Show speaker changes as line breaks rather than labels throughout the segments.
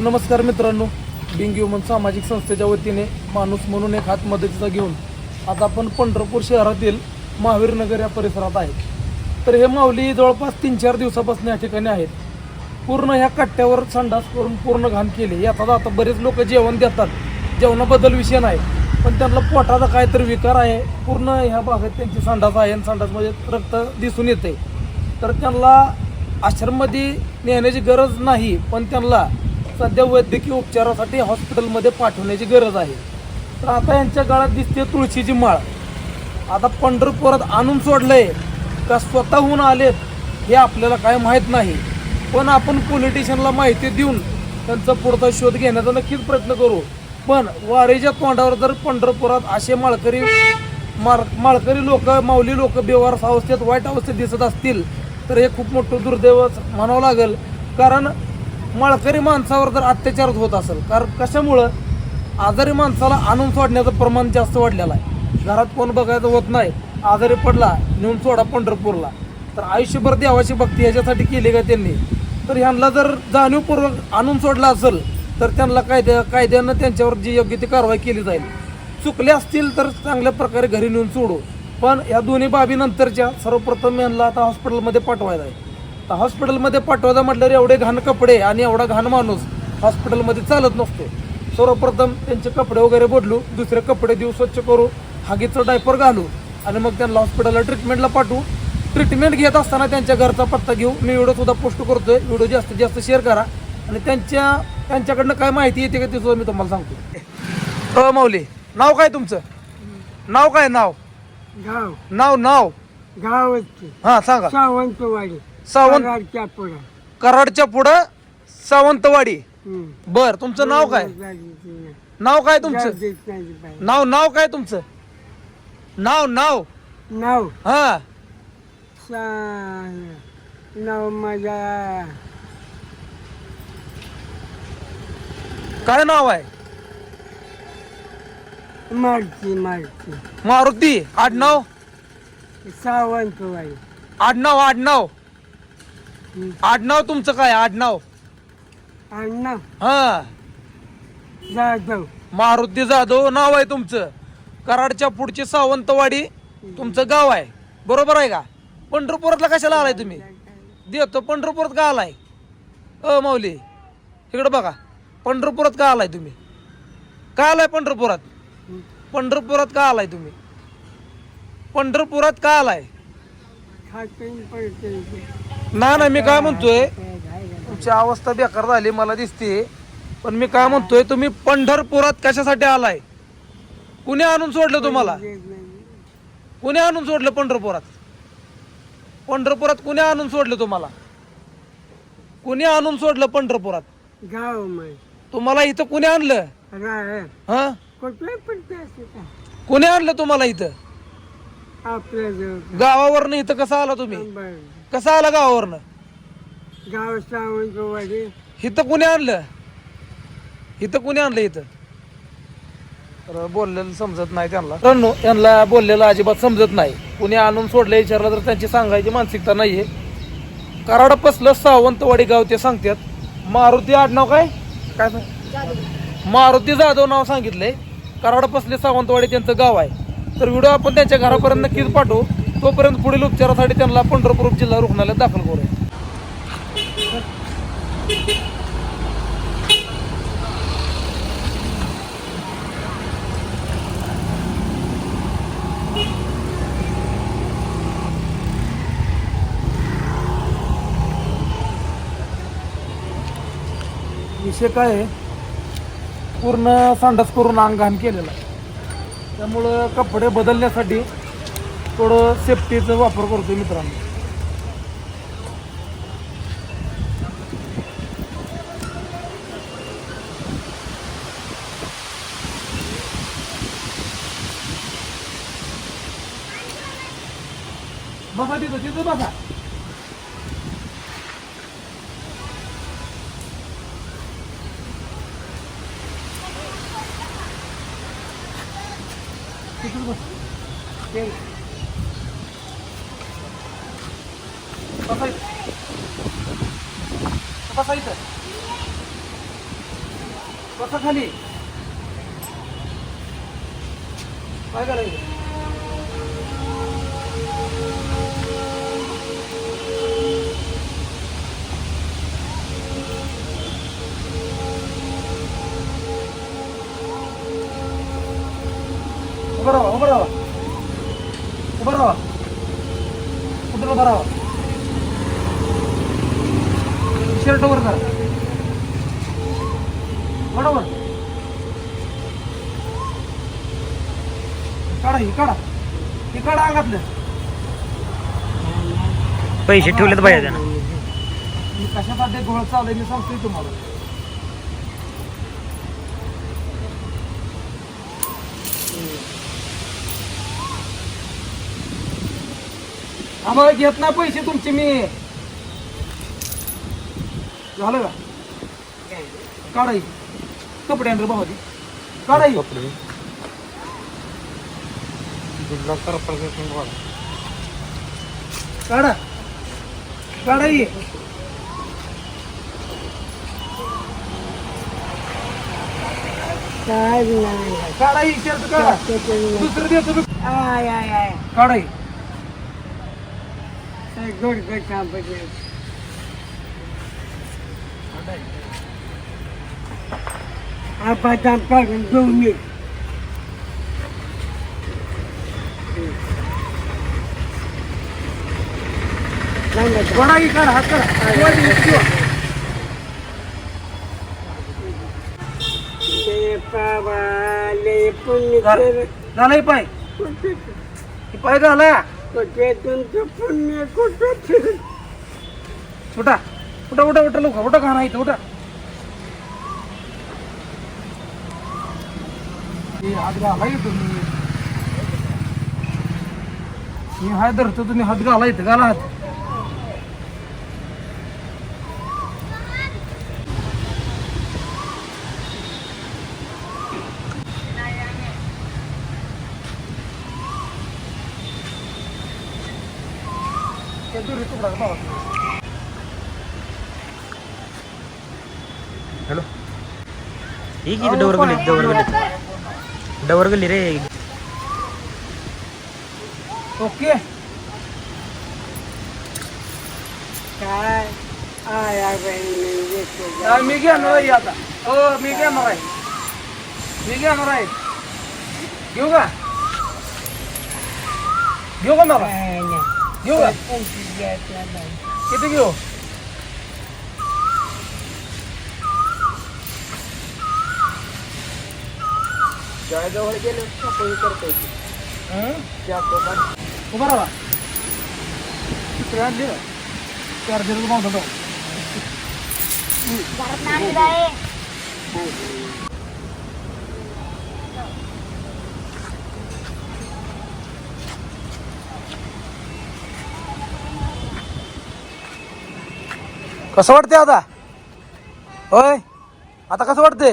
तर नमस्कार मित्रांनो बिंग ह्युमन सामाजिक संस्थेच्या वतीने माणूस म्हणून एक हात मदतीचा घेऊन आता आपण पंढरपूर शहरातील महावीरनगर या परिसरात आहे. तर हे माऊली जवळपास तीन चार दिवसापासून या ठिकाणी आहेत. पूर्ण ह्या कट्ट्यावर संडास करून पूर्ण घाण केले. याचा आता बरेच लोक जेवण देतात. जेवणाबद्दल विषय नाही पण त्यांना पोटाचा काहीतरी विकार आहे. पूर्ण ह्या भागात त्यांची संडास आहे आणि संडासमध्ये रक्त दिसून येते. तर त्यांना आश्रममध्ये नेण्याची गरज नाही पण त्यांना सध्या वैद्यकीय उपचारासाठी हॉस्पिटलमध्ये पाठवण्याची गरज आहे. तर आता यांच्या गळ्यात दिसते तुळशीची माळ. आता पंढरपुरात आणून सोडलंय का स्वतःहून आलेत हे आपल्याला काय माहीत नाही. पण आपण पॉलिटिशियनला माहिती देऊन त्यांचा पुढचा शोध घेण्याचा नक्कीच प्रयत्न करू. पण वारीच्या तोंडावर जर पंढरपुरात असे माळकरी मार माळकरी लोक माऊली लोक बेवार अवस्थेत वाईट अवस्थेत दिसत असतील तर हे खूप मोठं दुर्दैवच म्हणावं लागेल. कारण माळकरी माणसावर जर अत्याचार होत असेल कारण कशामुळं? आजारी माणसाला आणून सोडण्याचं प्रमाण जास्त वाढलेलं आहे. घरात कोण बघायचं होत नाही. आजारी पडला नेऊन सोडा पंढरपूरला. तर आयुष्यभर देवाची भक्ती याच्यासाठी केली का त्यांनी? तर ह्यांना जर जाणीवपूर्वक आणून सोडला असेल तर त्यांना कायद्या कायद्यानं त्यांच्यावर जी योग्य ती कारवाई केली जाईल. चुकले असतील तर चांगल्या प्रकारे घरी नेऊन सोडू. पण या दोन्ही बाबीनंतरच्या सर्वप्रथम यांना आता हॉस्पिटलमध्ये पाठवायला आहे. तर हॉस्पिटलमध्ये पाठवायचं म्हटल्यावर एवढे घाण कपडे आणि एवढा घाण माणूस हॉस्पिटलमध्ये चालत नसतो. सर्वप्रथम त्यांचे कपडे वगैरे बदलू दुसरे कपडे देऊ स्वच्छ करू हागीचं डायपर घालू आणि मग त्यांना हॉस्पिटलला ट्रीटमेंटला पाठवू. ट्रीटमेंट घेत असताना त्यांच्या घरचा पत्ता घेऊ. मी व्हिडिओ सुद्धा पोस्ट करतोय. व्हिडिओ जास्तीत जास्त शेअर करा. आणि त्यांच्या त्यांच्याकडनं काय माहिती येते का ते सुद्धा मी तुम्हाला सांगतो. हो माऊली नाव काय तुमचं? नाव काय नाव?
गाव.
नाव नाव.
गावच
हा सांगा.
सावंतवाडी.
सावंत
कराडच्या पुढं.
कराडच्या पुढं सावंतवाडी.
हम्म.
बर तुमचं नाव काय? नाव काय तुमचं. नाव नाव काय तुमचं? नाव नाव.
नाव?
हा.
सा- नाव माझा
काय नाव आहे?
मारती मारती.
मारुती. आडनाव?
सावंतवाडी.
आडनाव आडनाव. आडनाव तुमचं काय? आडनाव.
अण्णा
हा.
जाधव.
मारुती जाधव नाव आहे तुमचं. कराडच्या पुढची सावंतवाडी तुमचं गाव आहे. बरोबर आहे का? पंढरपुरातला कशाला आलाय तुम्ही? देतो पंढरपुरात का आलाय? अ माऊली इकडे बघा. पंढरपुरात का आलाय तुम्ही? का आलाय पंढरपुरात? पंढरपुरात का आलाय तुम्ही? पंढरपुरात का आलाय? ना ना मी काय म्हणतोय तुमची अवस्था बेकार झाली मला दिसते. पण मी काय म्हणतोय तुम्ही पंढरपुरात कशासाठी आलाय? कुणी आणून सोडलं तुम्हाला? कुणी आणून सोडलं पंढरपुरात? पंढरपुरात कुणी आणून सोडलं तुम्हाला? कुणी आणून सोडलं पंढरपुरात?
गाव
तुम्हाला इथं कुणी आणलं? हा? कुणी आणलं तुम्हाला इथं? गावावरनं इथं कसं आला तुम्ही. कसं आला गावावरनं?
गाव सावंतवाडी
इथं कुणी आणलं? इथं कुणी आणलं इथं? तर बोललेलं समजत नाही त्यांना. मित्रांनो यांना बोललेलं अजिबात समजत नाही. कुणी आणून सोडलं विचारलं तर त्यांची सांगायची मानसिकता नाहीये. कराड पसलं सावंतवाडी गाव ते सांगतात. मारुती आडनाव काय? काय मारुती जाधव नाव सांगितलंय. कराड पसले सावंतवाडी त्यांचं गाव आहे. तर व्हिडिओ आपण त्यांच्या घरापर्यंत नक्कीच पाठवू. तोपर्यंत पुढील उपचारासाठी त्यांना पंढरपूर जिल्हा रुग्णालयात दाखल करूया. विषय काय आहे? पूर्ण संडास करून अंग घाण केलेला आहे. त्यामुळं कपडे बदलण्यासाठी थोडं सेफ्टीचा वापर करतोय मित्रांनो. बघा तिथं तिथं बघा तिथं बस ते बसायचं बसायचं बसा खाली काय करायचं उभं राहा उभं राहा उभं राहा कुठं उभं राहा शर्ट वर करा बरोबर? काढा ही काढा. ही काढा अंगातलं.
पैसे ठेवलेत पाहिजे त्यानं.
मी कशासाठी गोळ चालू मी सांगतोय तुम्हाला. आम्हाला घेत ना पैसे तुमचे मी. झालं का? काढाई कपडे भावाजी. काढाई काढा. काढाई
काय नाही
काढाई शर्ट काढा. दुसरं देतो मी.
आय आय आय.
काढाई
गुड गुड कंपनी आपण काढून घेऊन ये सांगायचं
काढाई काढा हात काढा किंवा ती इथे ठेवा.
ते पावाले पुण्य
झालं
कर
झालंय पाय
कुठे
हे पाय झाला
कुठे तुमचं पुण्य कुठे ते?
उठा उठा उठा उठा लोक उठा घाणा इथं उठा हे हात घाला इथं तुम्ही मी हाय धरतो तुम्ही हात घाला इथं घाला हात ते दुरी तुकडा
ही किती डवर गली डवर गली डवर गली रे
ओके
काय? आय
मी घेणार आहे आता. हो मी घेणार आहे मी घेणार आहे घेऊ का? घेऊ का मला घेऊ का. किती घेऊ?
जवळ गेलो आपण करतो
हं? उभा राहा. चार दिवस चार दिवस बांधतो कसं वाटते आता? होय? आता कसं वाटते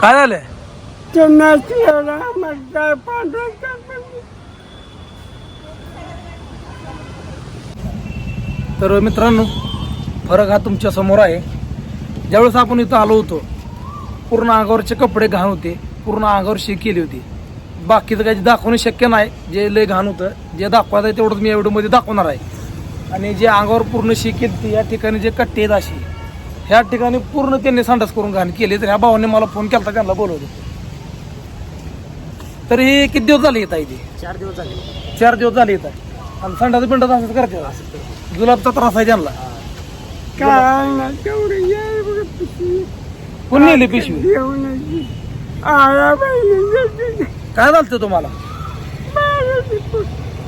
काय झालंय?
चन्नासला मग काय पांढरा
तर मित्रांनो फरक हा तुमच्यासमोर आहे. ज्यावेळेस आपण इथं आलो होतो पूर्ण अंगावरचे कपडे घाण होते पूर्ण अंगावर शी केली होती. बाकीचं काही दाखवणं शक्य नाही जे लय घाण होतं जे दाखवायचं आहे तेवढंच मी एवढं दाखवणार आहे. आणि जे अंगावर पूर्ण शी केली या ठिकाणी जे कट्टे आहेत अशी ह्या ठिकाणी पूर्ण त्यांनी संडास करून घाण केली तर ह्या भावाने मला फोन केला त्यांना बोलवलं. तर हे किती दिवस झाले येत आहे ते?
चार दिवस झाले.
चार दिवस झाले येत आहे. आणि संडास बिंडास असंच करते. जुलाबचा त्रास आहे त्यांना. कोण नेली पिशवी? काय झालं तुम्हाला.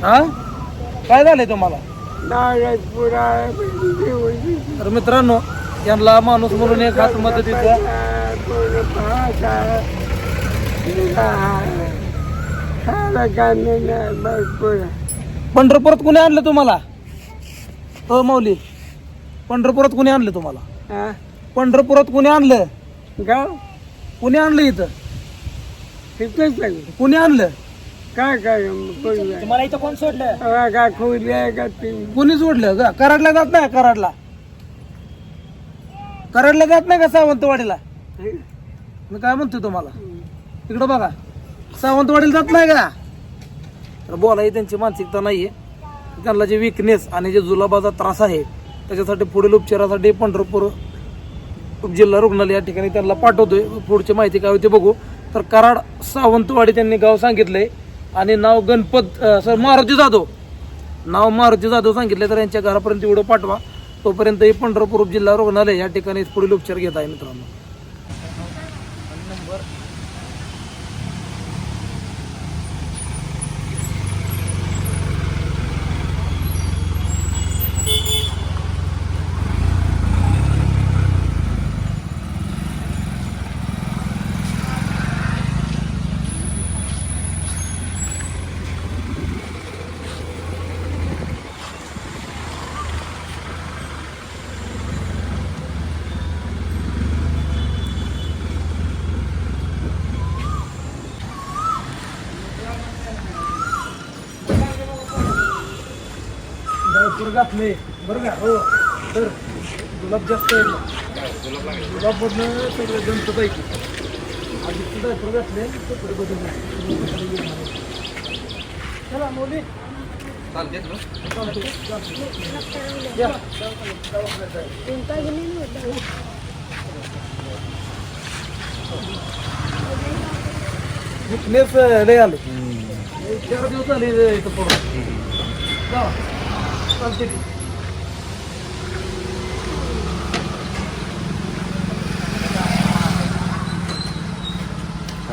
हा? काय झालंय तुम्हाला? मित्रांनो यांना माणूस म्हणून एक हात
भरपूर
पंढरपुरात कुणी आणलं तुम्हाला? हो माऊली पंढरपुरात कुणी आणलं तुम्हाला? पंढरपुरात कुणी आणलं?
गाव
कुणी आणलं इथं? कुणी आणलं?
काय काय
तुम्हाला इथं कोण सोडलं?
का आहे का
कुणी सोडलं? का कराडला जात नाही कराडला. कराडला जात नाही का सावंतवाडीला? मी काय म्हणतोय तुम्हाला? इकडं बघा. सावंतवाडीला जात नाही का? तर बोलाही त्यांची मानसिकता नाहीये. त्यांना जे विकनेस आणि जे जुलाबाचा त्रास आहे त्याच्यासाठी पुढील उपचारासाठी पंढरपूर जिल्हा रुग्णालय या ठिकाणी त्यांना पाठवतोय. पुढची माहिती काय होती बघू. तर कराड सावंतवाडी त्यांनी गाव सांगितलंय. आणि नाव गणपत सर मारुती जाधव. नाव मारुती जाधव सांगितले तर यांच्या घरापर्यंत एवढं पाठवा. तोपर्यंत पंढरपूर जिल्हा रुग्णालय या ठिकाणी पुढील उपचार घेत आहे मित्रांनो. ड्रायफ्रूट घातले बरं का? हो. तर गुलाब जास्त आहे. गुलाब मधनं सगळं जंत पैकी आधी ड्रायफ्रूट घातले कपडे बदलले चला मोदी. विकनेस लय आले. चार दिवस झाले इथं पडून. चालते.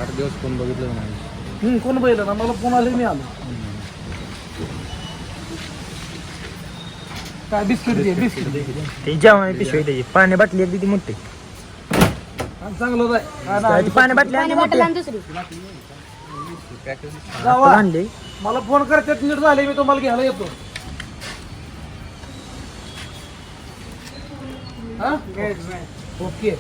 आठ दिवस कोण बघितलं नाही.
हम्म, कोण बैल ना मला फोन आले मी आलो. काय बिस्किट दे बिस्किट दे.
ते जेवण पिशवी त्याची पाणी बाटली एक किती मोठी.
आणि चांगलं जाय
पाणी बाटली आणली मोठी.
जावा.
आणली.
मला फोन करतात नीट झाले मी तुम्हाला घ्यायला येतो. ओके.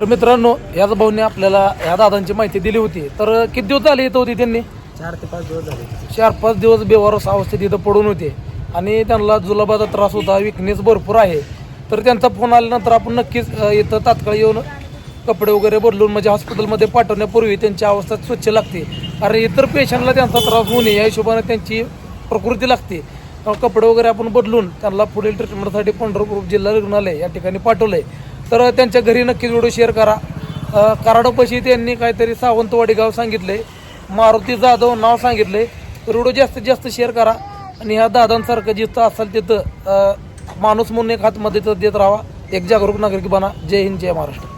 तर मित्रांनो याच भाऊने आपल्याला ह्या दादांची माहिती दिली होती. तर किती दिवस झाले येत होती त्यांनी?
चार ते पाच दिवस झाले.
चार पाच दिवस बेवारस अवस्थेत इथं पडून होते. आणि त्यांना जुलाबाचा त्रास होता विकनेस भरपूर आहे. तर त्यांचा फोन आल्यानंतर आपण नक्कीच इथं तात्काळ येऊन कपडे वगैरे बदलून म्हणजे हॉस्पिटलमध्ये पाठवण्यापूर्वी त्यांची अवस्था स्वच्छ लागते. कारण इतर पेशंटला त्यांचा त्रास होऊ नये या हिशोबाने त्यांची प्रकृती लागते. कपडे वगैरे आपण बदलून त्यांना पुढील ट्रीटमेंटसाठी पंढरपूर जिल्हा रुग्णालय या ठिकाणी पाठवलंय. तर त्यांच्या घरी नक्कीच व्हिडिओ शेअर करा. अ, कराडोपाशी त्यांनी काहीतरी सावंतवाडी गाव सांगितले मारुती जाधव नाव सांगितले तर व्हिडिओ जास्तीत जास्त शेअर करा. आणि ह्या दादांसारखं जिथं असेल तिथं माणूस म्हणून एक हात मदत देत राहा एक जागरूक नागरिक बना. जय हिंद जय महाराष्ट्र.